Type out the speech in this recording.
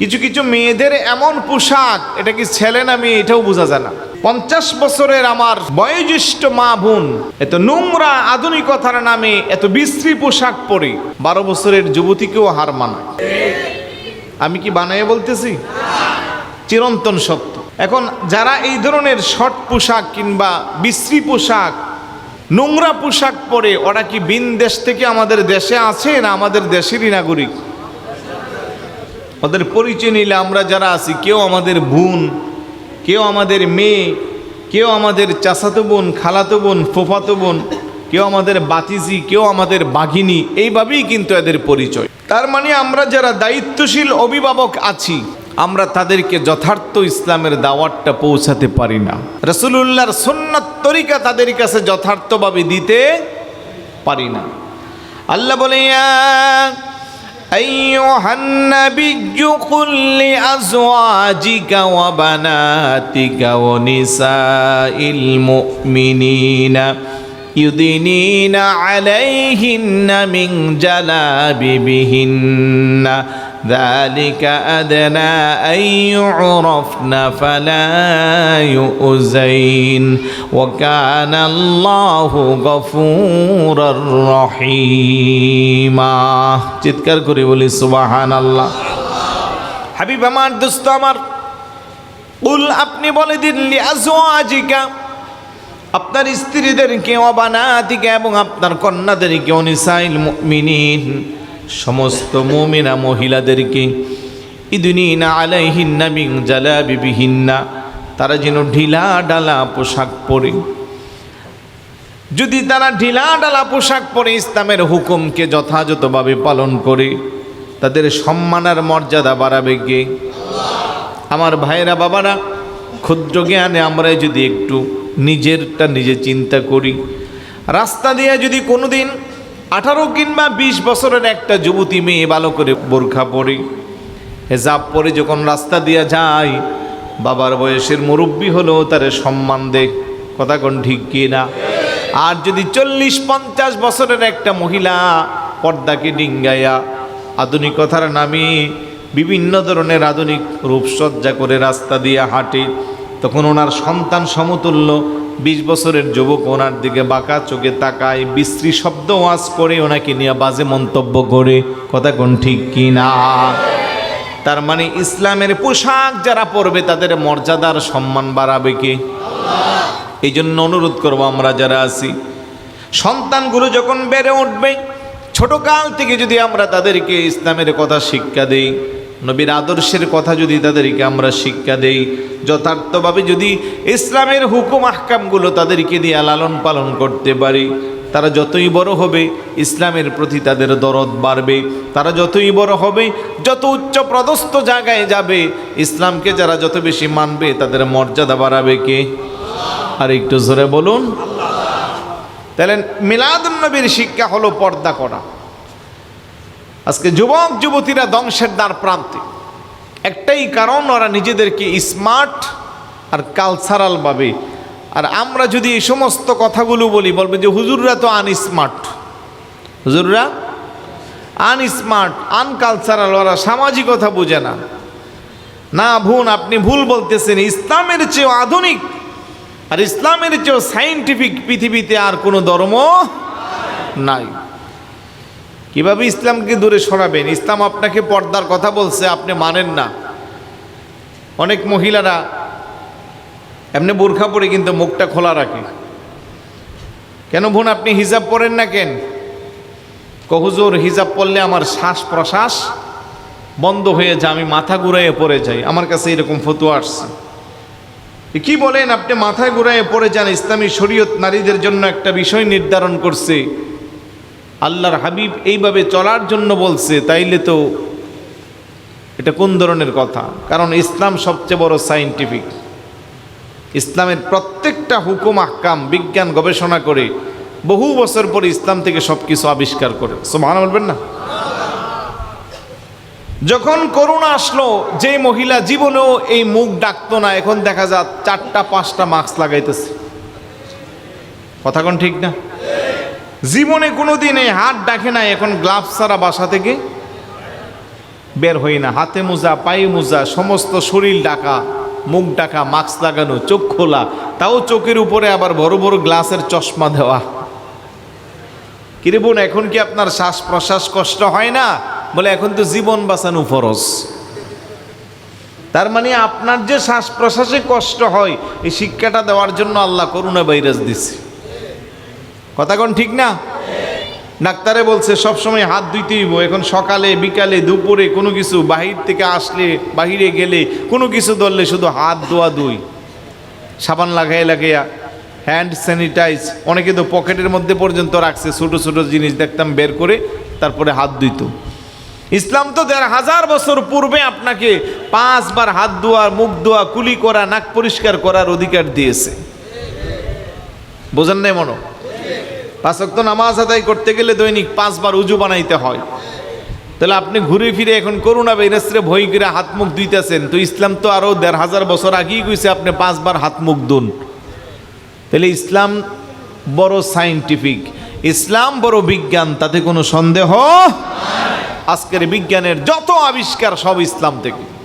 কিছু কিছু মেয়েদের এমন পোশাক, এটা কি ছেলে না মেয়ে, এটাও বোঝা যায় না। পঞ্চাশ বছরের আমার বয়োজ্যেষ্ঠ মা বোন, এত নোংরা আধুনিকতার নামে এত বিশ্রী পোশাক পরে বারো বছরের যুবতীকেও হার মানায়। আমি কি বানায় বলতেছি? চিরন্তন সত্য। এখন যারা এই ধরনের শর্ট পোশাক কিংবা বিশ্রী পোশাক, নোংরা পোশাক পরে, ওরা কি বিন দেশ থেকে আমাদের দেশে আছে না আমাদের দেশেরই নাগরিক? ওদের পরিচয় নিলে আমরা যারা আছি, কেউ আমাদের বোন, কেউ আমাদের মেয়ে, কেউ আমাদের চাচাতো বোন, খালাতো বোন, ফোফাতো বোন, কেউ আমাদের বাতিজি, কেউ আমাদের বাঘিনী, এইভাবেই কিন্তু এদের পরিচয়। তার মানে আমরা যারা দায়িত্বশীল অভিভাবক আছি, আমরা তাদেরকে যথার্থ ইসলামের দাওয়াতটা পৌঁছাতে পারি না। রসুল্লাহর সন্ন্যত তরিকা তাদের কাছে যথার্থভাবে দিতে পারি না। আল্লাহ বলে, "ইয়া أيها النبي قل لأزواجك وبناتك ونساء المؤمنين يدنين عليهن من جلابيبهن ذلك أدنى أن يعرفن فلا يؤذين وكان الله غفورا رحيما চিৎকার করে বলি সুবাহান আল্লাহ হাবিব আমার দোস্ত আমার উল আপনি বলে দিন লিয়াজওয়াজিকা আপনার স্ত্রীদেরকে অবানাতিকে এবং আপনার কন্যাদেরকে অনিসাইল মুমিনিন সমস্ত মুমিনা মহিলাদেরকে। ইদুনিনা আলাইহিন্না মিং জালাবিবিহিন্না, তারা যেন ঢিলা ডালা পোশাক পরে। যদি তারা ঢিলা ডালা পোশাক পরে ইসলামের হুকুমকে যথাযথভাবে পালন করে, তাদের সম্মান আর মর্যাদা বাড়াবে কে? আমার ভাইরা বাবারা, ক্ষুদ্র জ্ঞানে আমরা যদি একটু নিজেরটা নিজে চিন্তা করি, রাস্তা দিয়ে যদি কোনোদিন আঠারো কিংবা বিশ বছরের একটা যুবতী মেয়ে ভালো করে বোরখা পরে, হেজাব পরে যখন রাস্তা দিয়ে যায়, বাবার বয়সের মুরব্বী হলেও তার সম্মান দেখ। কথা কোন ঠিক কি না? আর যদি চল্লিশ পঞ্চাশ বছরের একটা মহিলা পর্দাকে ডিঙ্গাইয়া আধুনিকতার নামে বিভিন্ন ধরনের আধুনিক রূপসজ্জা করে রাস্তা দিয়ে হাঁটে, তখন ওনার সন্তান সমতুল্য বিশ বছরের যুবক ওনার দিকে বাঁকা চোখে তাকায়, বিশ্রী শব্দ ওয়াজ করে ওনাকে নিয়ে বাজে মন্তব্য করে, কথা কোন ঠিক কি না? তার মানে ইসলামের পোশাক যারা পরবে তাদের মর্যাদার সম্মান বাড়াবে কে? এই জন্য অনুরোধ করব আমরা যারা আছি, সন্তানগুলো যখন বেড়ে উঠবে, ছোটকাল থেকে যদি আমরা তাদেরকে ইসলামের কথা শিক্ষা দেই নবীর আদর্শের কথা যদি তাদেরকে আমরা শিক্ষা দেই, যথার্থভাবে যদি ইসলামের হুকুম আহকামগুলো তাদেরকে দিয়ে লালন পালন করতে পারি, তারা যতই বড় হবে, ইসলামের প্রতি তাদের দরদ বাড়বে। তারা যতই বড় হবে, যত উচ্চ প্রদস্ত জায়গায় যাবে, ইসলামকে যারা যত বেশি মানবে, তাদের মর্যাদা বাড়াবে কে? আর একটু জোরে বলুন। তাহলে মিলাদ নবীর শিক্ষা হলো পর্দা করা। আজকে যুবক, যুবতীরা ধ্বংসের দ্বার প্রান্তে। একটাই কারণ, ওরা নিজেদেরকে স্মার্ট আর কালচারালভাবে আর আমরা যদি এই সমস্ত কথাগুলো বলি, বলবে যে হুজুররা তো আনস্মার্ট হুজুররা আনস্মার্ট আনকালচারাল ওরা সামাজিকতা বোঝে না। না ভুন আপনি ভুল বলতেছেন। ইসলামের চেয়েও আধুনিক আর ইসলামের চেয়েও সাইন্টিফিক পৃথিবীতে আর কোনো ধর্ম নাই। কীভাবে ইসলামকে দূরে সরাবেন? ইসলাম আপনাকে পর্দার কথা বলছে, আপনি মানেন না। অনেক মহিলারা এমনি বোরখা পরে কিন্তু মুখটা খোলা রাখে। কেন বোন, আপনি হিজাব পরেন না কেন? কহুজুর হিজাব পরলে আমার শ্বাস প্রশ্বাস বন্ধ হয়ে যায়, আমি মাথা ঘুরাইয়ে পড়ে যাই। আমার কাছে এরকম ফতুয়া আসছে। কি বলেন, আপনি মাথায় ঘুরাইয়ে পড়ে যান, ইসলামী শরীয়ত নারীদের জন্য একটা বিষয় নির্ধারণ করছে। আল্লাহর হাবিব এইভাবে চলার জন্য বলছে, তাইলে তো এটা কোন ধরনের কথা? কারণ ইসলাম সবচেয়ে বড় সাইন্টিফিক। ইসলামের প্রত্যেকটা হুকুম, আহকাম, বিজ্ঞান গবেষণা করে বহু বছর পরে ইসলাম থেকে সব কিছু আবিষ্কার করে। সোমান বলবেন না? যখন করোনা আসলো যে মহিলা জীবনেও এই মুখ ডাকতো না, এখন দেখা যায় চারটা, পাঁচটা মাস্ক লাগাইতেছে। কথা কোন ঠিক না? জীবনে কোনোদিন এই হাত ডাকে না, এখন গ্লাভস ছাড়া বাসা থেকে বের হই না। হাতে মোজা, পায়ে মোজা, সমস্ত শরীর ডাকা, মুখ ডাকা মাস্ক লাগানো, চোখ খোলা, তাও চোখের উপরে আবার বড় বড় গ্লাসের চশমা দেওয়া। কিরে বোন, এখন কি আপনার শ্বাস প্রশ্বাস কষ্ট হয় না? বলে, এখন তো জীবন বাঁচানো ফরজ। তার মানে আপনার যে শ্বাস প্রশ্বাসে কষ্ট হয়, এই শিক্ষাটা দেওয়ার জন্য আল্লাহ করুণা ভাইরাস দিছে। কথা কোন ঠিক না? ডাক্তারে বলছে, সবসময় হাত ধুইতেই। এখন সকালে, বিকালে, দুপুরে কোনো কিছু, বাহির থেকে আসলে, বাহিরে গেলে কোনো কিছু ধরলে শুধু হাত ধোয়া দুই সাবান লাগাই লাগাইয়া হ্যান্ড স্যানিটাইজ, অনেকে তো পকেটের মধ্যে পর্যন্ত রাখছে, ছোটো ছোটো জিনিস দেখতাম বের করে, তারপরে হাত ধুইতো। ইসলাম তো দেড় হাজার বছর পূর্বে আপনাকে পাঁচবার হাত ধোয়া, মুখ ধোয়া, কুলি করা, নাক পরিষ্কার করার অধিকার দিয়েছে। বোঝেন নাই মনো পাঁচ ওয়াক্ত নামাজ আদায় করতে গেলে দৈনিক পাঁচবার উজু বানাইতে হয়। তাহলে আপনি ঘুরে ফিরে এখন করুন করোনা ভাইরাসরে ভয় করে হাত মুখ ধুইতেছেন। তো ইসলাম তো আরও দেড় হাজার বছর আগেই কইছে আপনি পাঁচবার হাত মুখ ধুন। তাহলে ইসলাম বড় সাইন্টিফিক। ইসলাম বড় বিজ্ঞান, তাতে কোনো সন্দেহ আজকের বিজ্ঞানের যত আবিষ্কার সব ইসলাম থেকে।